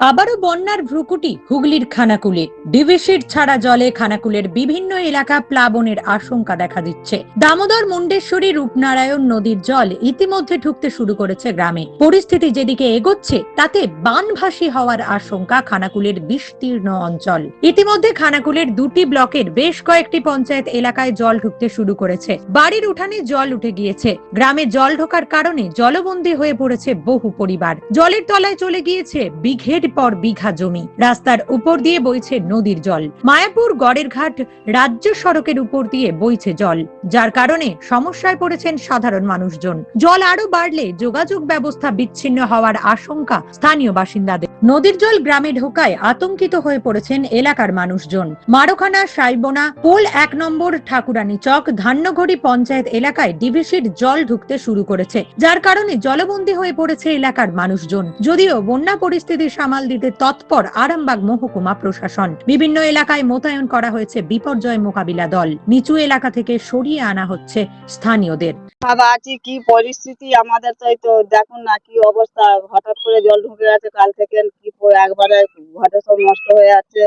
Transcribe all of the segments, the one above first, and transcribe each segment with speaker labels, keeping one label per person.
Speaker 1: আবারও বন্যার ভ্রুকুটি হুগলির খানাকুলে। ডিভিসির ছাড়া জলে খানাকুলের বিভিন্ন এলাকা প্লাবনের আশঙ্কা দেখা দিচ্ছে। দামোদর মুন্ডেশ্বরী রূপনারায়ণ নদীর জল ইতিমধ্যে ঢুকতে শুরু করেছে গ্রামে। পরিস্থিতি যেদিকে এগোচ্ছে, তাতে বানভাসী হওয়ার আশঙ্কা খানাকুলের বিস্তীর্ণ অঞ্চল। ইতিমধ্যে খানাকুলের দুটি ব্লকের বেশ কয়েকটি পঞ্চায়েত এলাকায় জল ঢুকতে শুরু করেছে। বাড়ির উঠানে জল উঠে গিয়েছে। গ্রামে জল ঢোকার কারণে জলবন্দী হয়ে পড়েছে বহু পরিবার। জলের তলায় চলে গিয়েছে বিঘের পর বিঘা জমি। রাস্তার উপর দিয়ে বইছে নদীর জল। মায়াপুর গড়ের ঘাট রাজ্য সড়কের উপর দিয়ে বইছে জল। যার কারণে সমস্যায় পড়েছেন সাধারণ মানুষজন। জল আরও বাড়লে যোগাযোগ ব্যবস্থা বিচ্ছিন্ন হওয়ার আশঙ্কা স্থানীয় বাসিন্দাদের। নদীর জল গ্রামে ঢোকায় আতঙ্কিত হয়ে পড়েছেন এলাকার মানুষজন। মারোখানা, সাইবোনা, পোল এক নম্বর, ঠাকুরানী চক, ধান্যঘড়ি পঞ্চায়েত এলাকায় ডিভিসির জল ঢুকতে শুরু করেছে। যার কারণে জলবন্দী হয়ে পড়েছে এলাকার মানুষজন। যদিও বন্যা পরিস্থিতি সামাল দিতে তৎপর আরামবাগ মহকুমা প্রশাসন। বিভিন্ন এলাকায় মোতায়েন করা হয়েছে বিপর্যয় মোকাবিলা দল। নিচু এলাকা থেকে সরিয়ে আনা হচ্ছে স্থানীয়দের।
Speaker 2: বাবা আছি কি পরিস্থিতি? আমাদের তো এই তো দেখুন না কি অবস্থা। হঠাৎ করে জল ঢুকে গেছে, কাল থেকে কি একবারে ঘরে সব নষ্ট হয়ে যাচ্ছে।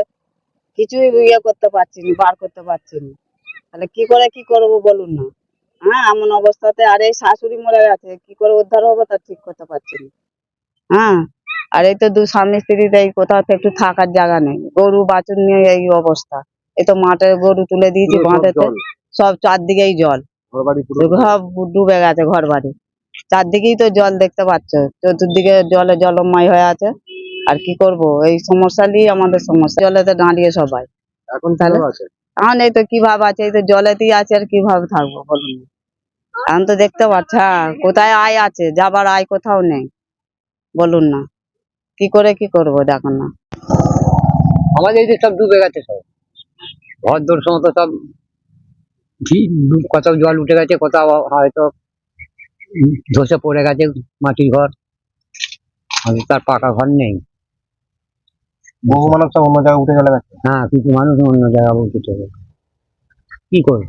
Speaker 2: কিছুই ইয়ে করতে পারছি না বার করতে পারছি না তাহলে কি করে কি করব বলুন না। হ্যাঁ এমন অবস্থাতে আর এই শাশুড়ি মরে গেছে, কি করে উদ্ধার হব তা ঠিক করতে পারছি না। হ্যাঁ আর এই তো দু স্বামী স্ত্রীতে এই কোথাও তো একটু থাকার জায়গা নেই। গরু বাছুর নিয়ে এই অবস্থা। এই তো মাঠে গরু তুলে দিয়েছি বাঁধেতে সব চারদিকেই জল। সব ডুবে গেছে ঘর বাড়ি চারদিকেই তো জল দেখতে পাচ্ছ। চতুর্দিকে জলে জলময় হয়ে আছে। আর কি করব? এই সমস্যা নিয়ে আমাদের সমস্যা। জলেতে দাঁড়িয়ে সবাই।
Speaker 3: এখন
Speaker 2: তাহলে? এখন এই তো কীভাবে আছে? এই তো জলেতেই আছে আর কীভাবে থাকব বলুন। এখন তো দেখতে পাচ্ছ হ্যাঁ কোথায় আয় আছে? যাবার আয় কোথাও নেই। বলুন না। কি করে কি করব দেখুন না।
Speaker 3: আমাদের এই যে সব ডুবে গেছে সব। ঘর দোর সমস্ত সব কোথাও জল উঠে গেছে কোথাও হয়তো ধসে পড়ে গেছে মাটির ঘর। তার পাকা ঘর নেই।
Speaker 4: বহু মানুষ সব অন্য জায়গায় উঠে চলে গেছে।
Speaker 3: হ্যাঁ কিছু মানুষ অন্য জায়গায় বলতে চলে গেছে। কি করব?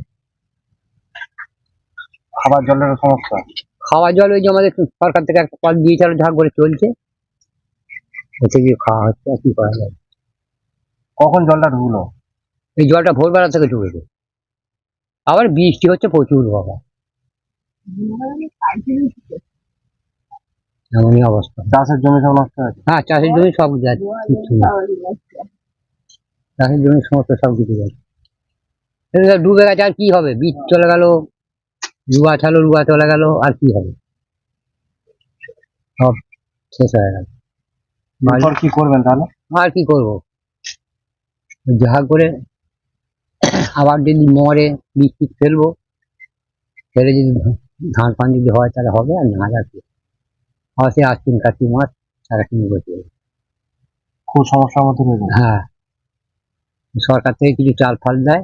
Speaker 4: খাবার জলের সমস্যা।
Speaker 3: খাওয়া জল ওই যে আমাদের সরকার থেকে একটা কল দিয়েছিল ঝাঁক করে চলছে। ওতে গিয়ে খাওয়া হচ্ছে আর কি করা যায়?
Speaker 4: কখন জলটা ঢুকলো?
Speaker 3: এই জলটা ভোরবেলা থেকে ঢুকেছে। আবার বৃষ্টি হচ্ছে প্রচুর বাবা। এমনই অবস্থা।
Speaker 4: চাষের জমি সব নষ্ট হয়েছে?
Speaker 3: হ্যাঁ চাষের জমি সব যাচ্ছে চাষের জমি সমস্ত সব কিছু যাচ্ছে ডুবে গেছে আর কি হবে? বীজ চলে গেল রুয়া ছালো রুয়া চলে গেল আর কি হবে? সব শেষ হয়ে গেল
Speaker 4: এরপর কি করবেন তাহলে?
Speaker 3: আর কি করব? যা করে আবার যদি মরে বীজ ফেলব ফেলে যদি ধান ফান যদি হয় তাহলে হবে আর না আর আবার সে আশ্বিন কার্তিক মাস সারা কিনে বসে যাবে।
Speaker 4: খুব সমস্যার মধ্যে রয়েছে
Speaker 3: হ্যাঁ। সরকার থেকে কিছু চাল ফাল দেয়।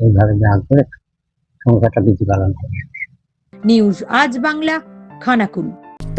Speaker 3: এইভাবে যা করে সংসারটা বেশি পালন করে।
Speaker 1: নিউজ আজ বাংলা খানাকুল।